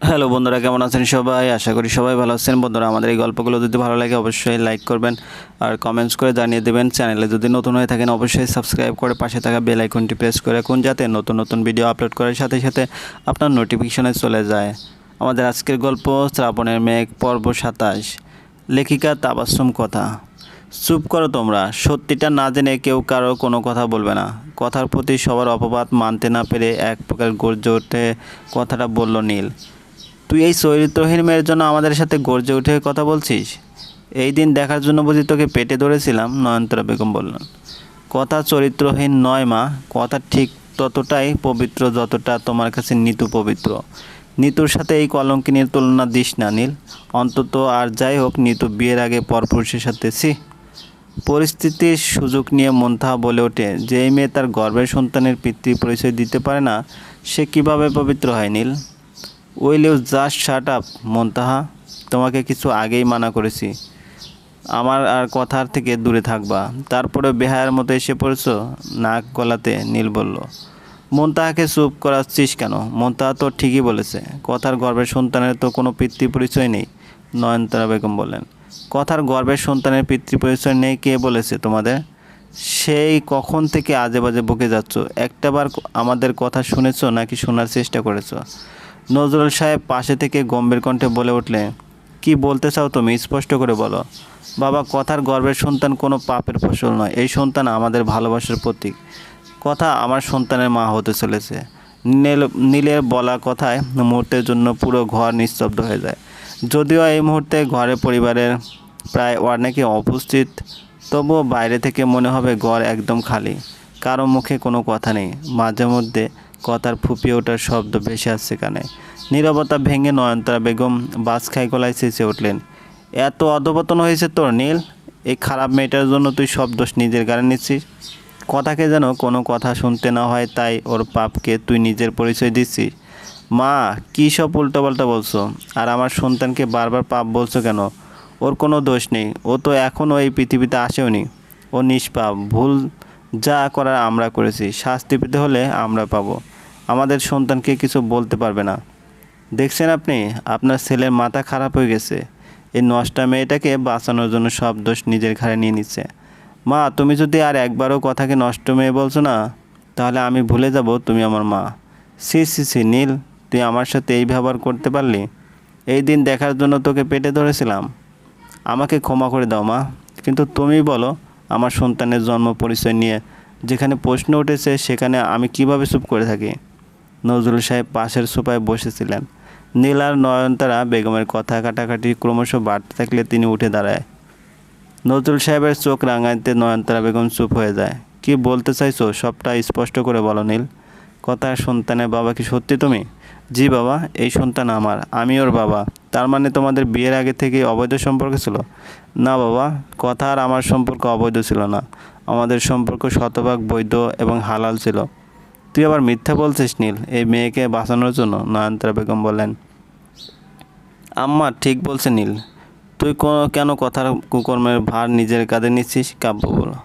Hello বন্ধুরা, কেমন আছেন সবাই? আশা করি সবাই ভালো আছেন। বন্ধুরা, আমাদের এই গল্পগুলো যদি ভালো লাগে অবশ্যই লাইক করবেন আর কমেন্টস করে জানিয়ে দেবেন। চ্যানেলে যদি নতুন হয়ে থাকেন অবশ্যই সাবস্ক্রাইব করে পাশে থাকা বেল আইকনটি প্রেস করে রাখুন, যাতে নতুন নতুন ভিডিও আপলোড করার সাথে সাথে আপনার নোটিফিকেশনে চলে যায়। আমাদের আজকের গল্প, শ্রাবণের মেঘ, পর্ব সাতাশ। লেখিকা তাবাসুম কথা। চুপ করো তোমরা, সত্যিটা না জেনে কেউ কারও কোনো কথা বলবে না। কথার প্রতি সবার অপবাদ মানতে না পেরে এক প্রকার গর্জে ওঠে কথাটা বলল নীল। তুই এই চরিত্রহীন মেয়ের জন্য আমাদের সাথে গর্জে উঠে কথা বলছিস? এই দিন দেখার জন্য বুঝি তোকে পেটে ধরেছিলাম, নয়নতারা বেগম বললেন। কথা চরিত্রহীন নয় মা, কথা ঠিক ততটাই পবিত্র যতটা তোমার কাছে নিতু পবিত্র। নিতুর সাথে এই কলঙ্কিনীর তুলনা দিস না, নীল। অন্তত আর যাই হোক, নিতু বিয়ের আগে পরপুরুষের সাথে সি পরিস্থিতির সুযোগ নিয়ে মন্থা বলে ওঠে, যে মেয়ে তার গর্ভের সন্তানের পিতৃ পরিচয় দিতে পারে না, সে কীভাবে পবিত্র হয়, Neel? Will you just shut up Montaha. তোমাকে কিছু আগেই মানা করেছি। আমার আর কথার থেকে দূরে থাকবা। তারপরে বেহায়ের মতো এসে পড়েছো? নাক গলাতে নীল বলল। মন্তাহাকে চুপ করাচ্ছিস কেন? মন্তাহা তো ঠিকই বলেছে। কথার গর্বের সন্তানের তো কোনো পিতৃ পরিচয় নেই, নয়নতারা বেগম বললেন। কথার গর্বের সন্তানের পিতৃ পরিচয় নেই, কে বলেছে তোমাদের? সেই কখন থেকে আজে বাজে বকে যাচ্ছ? একটাবার আমাদের কথা শুনেছো নাকি শোনার চেষ্টা করেছ? নজরুল সাহেব পাশে থেকে গম্ভীর কণ্ঠে বলে উঠলে, কি বলতে চাও তুমি? স্পষ্ট করে বলো। বাবা, কথার গর্বের সন্তান কোনো পাপের ফসল নয়। এই সন্তান আমাদের ভালোবাসার প্রতীক। কথা আমার সন্তানের মা হতে চলেছে। নীল নীলের বলা কথায় মুহূর্তের জন্য পুরো ঘর নিস্তব্ধ হয়ে যায়। যদিও এই মুহূর্তে ঘরে পরিবারের প্রায় অনেকে উপস্থিত, তবুও বাইরে থেকে মনে হবে ঘর একদম খালি। কারও মুখে কোনো কথা নেই। মাঝে মধ্যে কথার ফুপিয়ে ওঠার শব্দ ভেসে আসছে কানে। নীরবতা ভেঙে নয়নতারা বেগম বাস খাই গলায় চেঁচে উঠলেন, এত অধপতন হয়েছে তোর নীল? এই খারাপ মেয়েটার জন্য তুই সব দোষ নিজের গাড়ি নিচ্ছিস? কথাকে যেন কোনো কথা শুনতে না হয়, তাই ওর পাপকে তুই নিজের পরিচয় দিচ্ছিস? মা, কী সব উল্টোপাল্টা বলছো? আর আমার সন্তানকে বারবার পাপ বলছো কেন? ওর কোনো দোষ নেই। ও তো এখনও এই পৃথিবীতে আসেওনি। ও নিষ্পাপ, ভুল যা করার আমরা করেছি, শাস্তি পেতে হলে আমরা পাবো। আমাদের সন্তানকে কিছু বলতে পারবে না। দেখছেন আপনি? আপনার ছেলের মাথা খারাপ হয়ে গেছে। এই নষ্টা মেয়েটাকে বাঁচানোর জন্য সব দোষ নিজের ঘাড়ে নিয়ে নিচ্ছে। মা, তুমি যদি আর একবারও কথাকে নষ্ট মেয়ে বলছো না, তাহলে আমি ভুলে যাব তুমি আমার মা। সি সি সি নীল, তুই আমার সাথে এই ব্যবহার করতে পারলি? এই দিন দেখার জন্য তোকে পেটে ধরেছিলাম। আমাকে ক্ষমা করে দাও মা। কিন্তু তুমি বলো আমার সন্তানের জন্ম পরিচয় নিয়ে যেখানে প্রশ্ন উঠেছে, সেখানে আমি কীভাবে চুপ করে থাকি? নজরুল সাহেব পাশের সোফায় বসেছিলেন। নীল আর নয়নতারা বেগমের কথা কাটাকাটি ক্রমশ বাড়তে থাকলে তিনি উঠে দাঁড়ায়। নজরুল সাহেবের চোখ রাঙাইতে নয়নতারা বেগম চুপ হয়ে যায়। কি বলতে চাইছো? সবটা স্পষ্ট করে বলো নীল। কথা সন্তানের বাবা কি সত্যি তুমি? জি বাবা, এই সন্তান আমার। আমি ওর বাবা। তার মানে তোমাদের বিয়ের আগে থেকে অবৈধ সম্পর্ক ছিল? না বাবা, কথা আর আমার সম্পর্ক অবৈধ ছিল না। আমাদের সম্পর্ক শতভাগ বৈধ এবং হালাল ছিল। তুই আবার মিথ্যা বলছিস নীল, এই মেয়েকে বাঁচানোর জন্য, নয়নতারা বেগম বলেন আম্মা, ঠিক বলছে নীল। তুই কেন কথার কুকর্মের ভার নিজের কাঁধে নিচ্ছিস? কাব্য বলো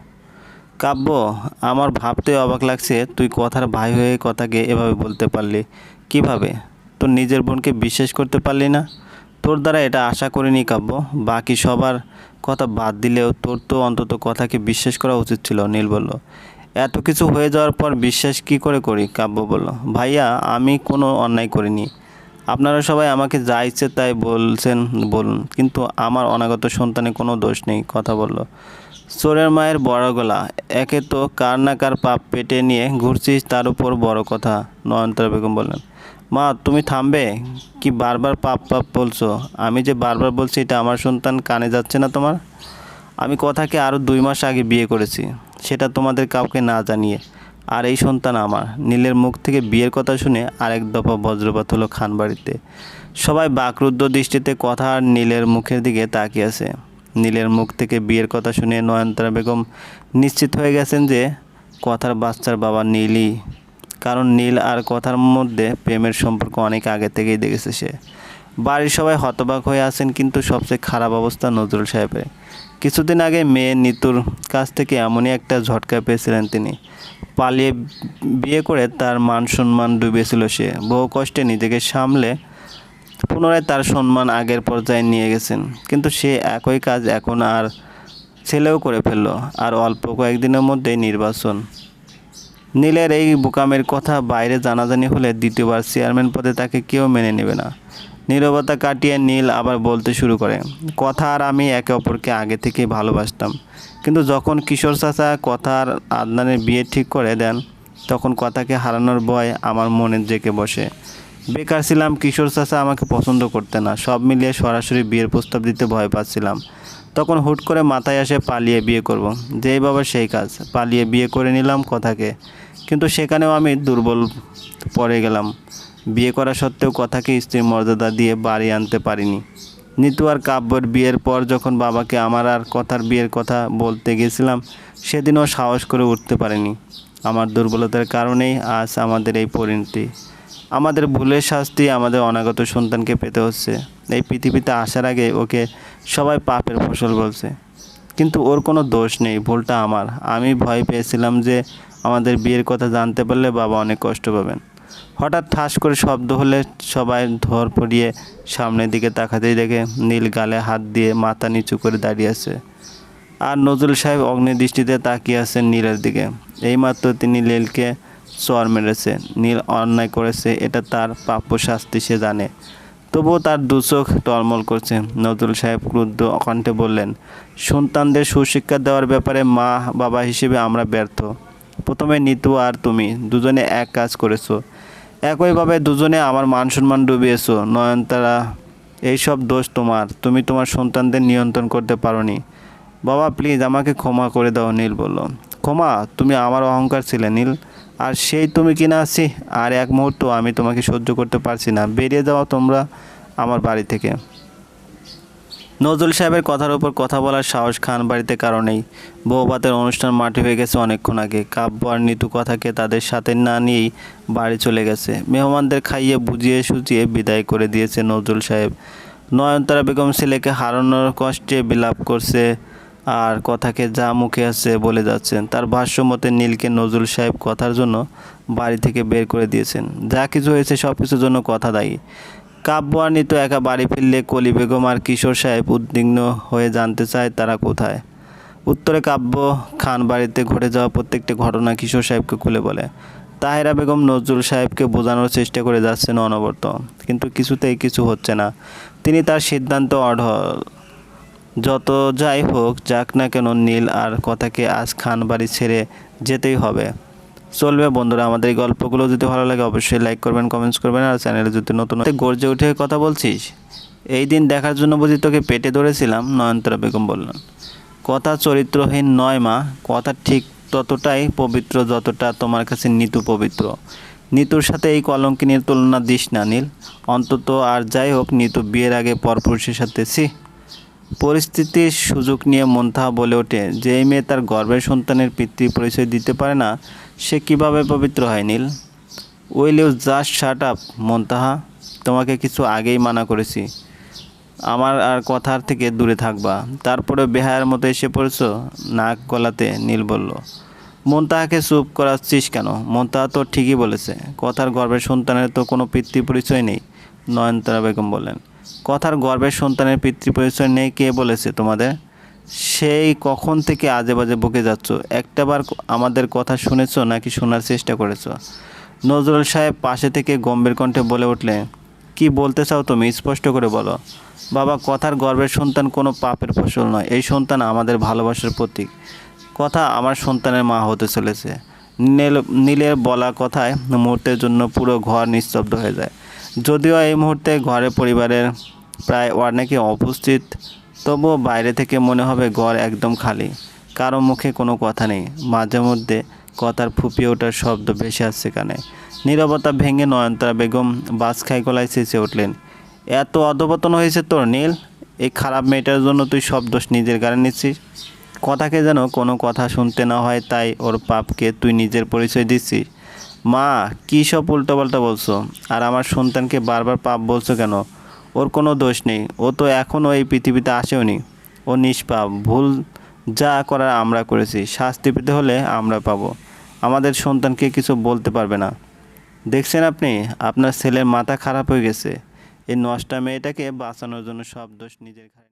কাব্য, আমার ভাবতে অবাক লাগছে, তুই কথার ভাই হয়ে কথাকে এভাবে বলতে পারলি। কীভাবে? তোর নিজের বোনকে বিশ্বাস করতে পারলি না? তোর দ্বারা এটা আশা করিনি কাব্য। বাকি সবার কথা বাদ দিলেও তোর তো অন্তত কথাকে বিশ্বাস করা উচিত ছিল, নীল বলল। এত কিছু হয়ে যাওয়ার পর বিশ্বাস কি করে করি? কাব্য বলল, ভাইয়া, আমি কোনো অন্যায় করিনি। আপনারা সবাই আমাকে যা ইচ্ছে তাই বলছেন, বলুন। কিন্তু আমার অনাগত সন্তানে কোনো দোষ নেই, কথা বলল। চোরের মায়ের বড় গলা। একে তো কার না কার পাপ পেটে নিয়ে ঘুরছিস, তার উপর বড় কথা, নয়নতারা বেগম বললেন। মা, তুমি থামবে? কি বারবার পাপ পাপ বলছো? আমি যে বারবার বলছি, এটা আমার সন্তান কানে যাচ্ছে না তোমার? আমি কথাকে আরও দুই মাস আগে বিয়ে করেছি। সেটা তোমাদের কাউকে না জানিয়ে। আর এই সন্তান আমার। নীলের মুখ থেকে বিয়ের কথা শুনে আরেক দফা বজ্রপাত হলো খানবাড়িতে। সবাই বাকরুদ্ধ দৃষ্টিতে কথা আর নীলের মুখের দিকে তাকিয়ে আছে। নীলের মুখ থেকে বিয়ের কথা শুনে নয়নতারা বেগম নিশ্চিত হয়ে গেছেন যে কথার বাচ্চার বাবা নীলই কারণ নীল আর কথার মধ্যে প্রেমের সম্পর্ক অনেক আগে থেকেই দেখেছে সে। বাড়ির সবাই হতবাক হয়ে আছেন কিন্তু সবচেয়ে খারাপ অবস্থা নজরুল সাহেবের। কিছুদিন আগে মেয়ে নিতুর কাছ থেকে এমনই একটা ঝটকা পেয়েছিলেন তিনি। পালিয়ে বিয়ে করে তার মান সম্মান ডুবেছিল সে। বহু কষ্টে নিজেকে সামলে পুনরায় তার সম্মান আগের পর্যায়ে নিয়ে গেছেন। কিন্তু সে একই কাজ এখন আর ছেলেও করে ফেলল। আর অল্প কয়েকদিনের মধ্যেই নির্বাচন নীলের এই বোকামের কথা বাইরে জানাজানি হলে দ্বিতীয়বার চেয়ারম্যান পদে তাকে কেউ মেনে নেবে না। নীরবতা কাটিয়ে নীল আবার বলতে শুরু করে, কথা আর আমি একে অপরকে আগে থেকেই ভালোবাসতাম। কিন্তু যখন কিশোর চাচা কথা আর আদনানের বিয়ে ঠিক করে দেন, তখন কথাকে হারানোর ভয় আমার মনে জেঁকে বসে। বেকার ছিলাম, কিশোর চাচা আমাকে পছন্দ করতে না। সব মিলিয়ে সরাসরি বিয়ের প্রস্তাব দিতে ভয় পাচ্ছিলাম। তখন হুট করে মাথায় আসে, পালিয়ে বিয়ে করব। যেই বাবা সেই কাজ, পালিয়ে বিয়ে করে নিলাম কথাকে। কিন্তু সেখানেও আমি দুর্বল পড়ে গেলাম। বিয়ে করা সত্ত্বেও কথাকে স্ত্রীর মর্যাদা দিয়ে বাড়ি আনতে পারিনি। নিতু আর কাব্যর বিয়ের পর যখন বাবাকে আমার আর কথার বিয়ের কথা বলতে গেছিলাম, সেদিনও সাহস করে উঠতে পারিনি। আমার দুর্বলতার কারণেই আজ আমাদের এই পরিণতি আমাদের ভুলের শাস্তি আমাদের অনাগত সন্তানকে পেতে হচ্ছে। এই পৃথিবীতে আসার আগে ওকে সবাই পাপের ফসল বলছে। কিন্তু ওর কোনো দোষ নেই, ভুলটা আমার। আমি ভয় পেয়েছিলাম যে আমাদের বিয়ের কথা জানতে পারলে বাবা অনেক কষ্ট পাবেন। হঠাৎ ঠাস করে শব্দ হলে সবাই ধর পড়িয়ে সামনের দিকে তাকাতেই দেখে নীল গালে হাত দিয়ে মাথা নিচু করে দাঁড়িয়ে আছে। আর নজরুল সাহেব অগ্নিদৃষ্টিতে তাকিয়ে আছেন নীলের দিকে। এইমাত্র তিনি নীলকে চর মেরেছে, নীল অন্যায় করেছে, এটা তার প্রাপ্য শাস্তি, সে জানে। তবুও তার দুচোখ টলমল করছে। নজরুল সাহেব ক্রুদ্ধ কণ্ঠে বললেন, সন্তানদের সুশিক্ষা দেওয়ার ব্যাপারে মা বাবা হিসেবে আমরা ব্যর্থ। প্রথমে নিতু আর তুমি দুজনে এক কাজ করেছ। একইভাবে দুজনে আমার মান সম্মান ডুবিয়েছো। নয়নতারা, এইসব দোষ তোমার। তুমি তোমার সন্তানদের নিয়ন্ত্রণ করতে পারোনি। বাবা, প্লিজ আমাকে ক্ষমা করে দাও, নীল বলল। ক্ষমা? তুমি আমার অহংকার ছিলে, নীল। আর সেই তুমি কিনা আছি, আর এক মুহূর্ত আমি তোমাকে সহ্য করতে পারছি না। বেরিয়ে যাও তোমরা আমার বাড়ি থেকে। নজরুল সাহেবের কথার উপর কথা বলার সাহস খান বাড়িতে কারণেই বৌভাতের অনুষ্ঠান মাটি হয়ে গেছে অনেকক্ষণ আগে। কাব্য আর নিতু কথাকে তাদের সাথে না নিয়েই বাড়ি চলে গেছে। মেহমানদের খাইয়ে বুঝিয়ে সুজিয়ে বিদায় করে দিয়েছে নজরুল সাহেব। নয়নতারা বেগম ছেলেকে হারানোর কষ্টে বিলাপ করছে আর কথাকে যা মুখে আসছে বলে যাচ্ছেন। তার ভাষ্য মতে নীলকে নজরুল সাহেব কথার জন্য বাড়ি থেকে বের করে দিয়েছেন। যা কিছু হয়েছে সব কিছুর জন্য কথা দায়ী। কাব্য আর নিত একা বাড়ি ফিরলে কলি বেগম আর কিশোর সাহেব উদ্বিগ্ন হয়ে জানতে চায় তারা কোথায়। উত্তরে কাব্য খান বাড়িতে ঘটে যাওয়া প্রত্যেকটি ঘটনা কিশোর সাহেবকে খুলে বলে। তাহেরা বেগম নজরুল সাহেবকে বোঝানোর চেষ্টা করে যাচ্ছেন অনবরত কিন্তু কিছুতেই কিছু হচ্ছে না। তিনি তার সিদ্ধান্ত অঢল। যত যাই হোক, যাক না কেন নীল আর কথাকে আজ খান বাড়ি ছেড়ে যেতেই হবে। চলবে বন্ধুরা, আমাদের এই গল্পগুলো। যদি ভালো লাগে, অবশ্যই লাইক করবেন কমেন্টস করবেন, আর চ্যানেলে যদি নতুন গর্জে উঠে কথা বলছিস, এই দিন দেখার জন্য বুঝি তোকে পেটে ধরেছিলাম, নয়নতরা বেগম বললেন। কথা চরিত্রহীন নয় মা, কথা ঠিক ততটাই পবিত্র যতটা তোমার কাছে নিতু পবিত্র। নিতুর সাথে এই কলঙ্কিনীর তুলনা দিস না নীল। অন্তত আর যাই হোক, নিতু বিয়ের আগে পরপুরুষের সাথে সি পরিস্থিতির সুযোগ নিয়ে মন্থা বলে ওঠে। যে মেয়ে তার গর্ভের সন্তানের পিতৃ পরিচয় দিতে পারে না, সে কীভাবে পবিত্র হয় Neel? Will you just shut up Montaha তোমাকে কিছু আগেই মানা করেছি। আমার আর কথার থেকে দূরে থাকবা। তারপরে বেহায়ের মতো এসে পড়েছ? নাক গলাতে নীল বলল মন্তাহাকে চুপ করাচ্ছিস কেন? মন্তাহা তো ঠিকই বলেছে, কথার গর্ভের সন্তানের তো কোনো পিতৃ পরিচয় নেই, নয়নতারা বেগম বললেন। কথার গর্ভের সন্তানের পিতৃ পরিচয় নেই, কে বলেছে তোমাদের? সেই কখন থেকে আজে বাজে বকে যাচ্ছ? একটাবার আমাদের কথা শুনেছো নাকি শোনার চেষ্টা করেছ? নজরুল সাহেব পাশে থেকে গম্ভীর কণ্ঠে বলে উঠলে কি বলতে চাও তুমি? স্পষ্ট করে বলো। বাবা, কথার গর্বের সন্তান কোনো পাপের ফসল নয়। এই সন্তান আমাদের ভালোবাসার প্রতীক। কথা আমার সন্তানের মা হতে চলেছে। নীল, নীলের বলা কথায় মুহূর্তের জন্য পুরো ঘর নিস্তব্ধ হয়ে যায়। যদিও এই মুহূর্তে ঘরে পরিবারের প্রায় অনেকে উপস্থিত তবুও বাইরে থেকে মনে হবে ঘর একদম খালি। কারও মুখে কোনো কথা নেই। মাঝে মধ্যে কথার ফুপিয়ে ওঠার শব্দ ভেসে আসছে কানে। নীরবতা ভেঙে নয়নতারা বেগম বাস খাই গলায় চেঁচে উঠলেন, এত অধপতন হয়েছে তোর নীল? এই খারাপ মেয়েটার জন্য তুই সব দোষ নিজের গাড়ি নিচ্ছিস? কথাকে যেন কোনো কথা শুনতে না হয় তাই ওর পাপকে তুই নিজের পরিচয় দিচ্ছিস? মা, কী সব উল্টোপাল্টা বলছো? আর আমার সন্তানকে বারবার পাপ বলছো কেন? ওর কোনো দোষ নেই। ও তো এখনও এই পৃথিবীতে আসেওনি। ও নিষ্পাপ। ভুল যা করার আমরা করেছি। শাস্তি পেতে হলে আমরা পাবো। আমাদের সন্তানকে কিছু বলতে পারবে না। দেখছেন আপনি? আপনার ছেলের মাথা খারাপ হয়ে গেছে। এই নষ্টা মেয়েটাকে বাঁচানোর জন্য সব দোষ নিজের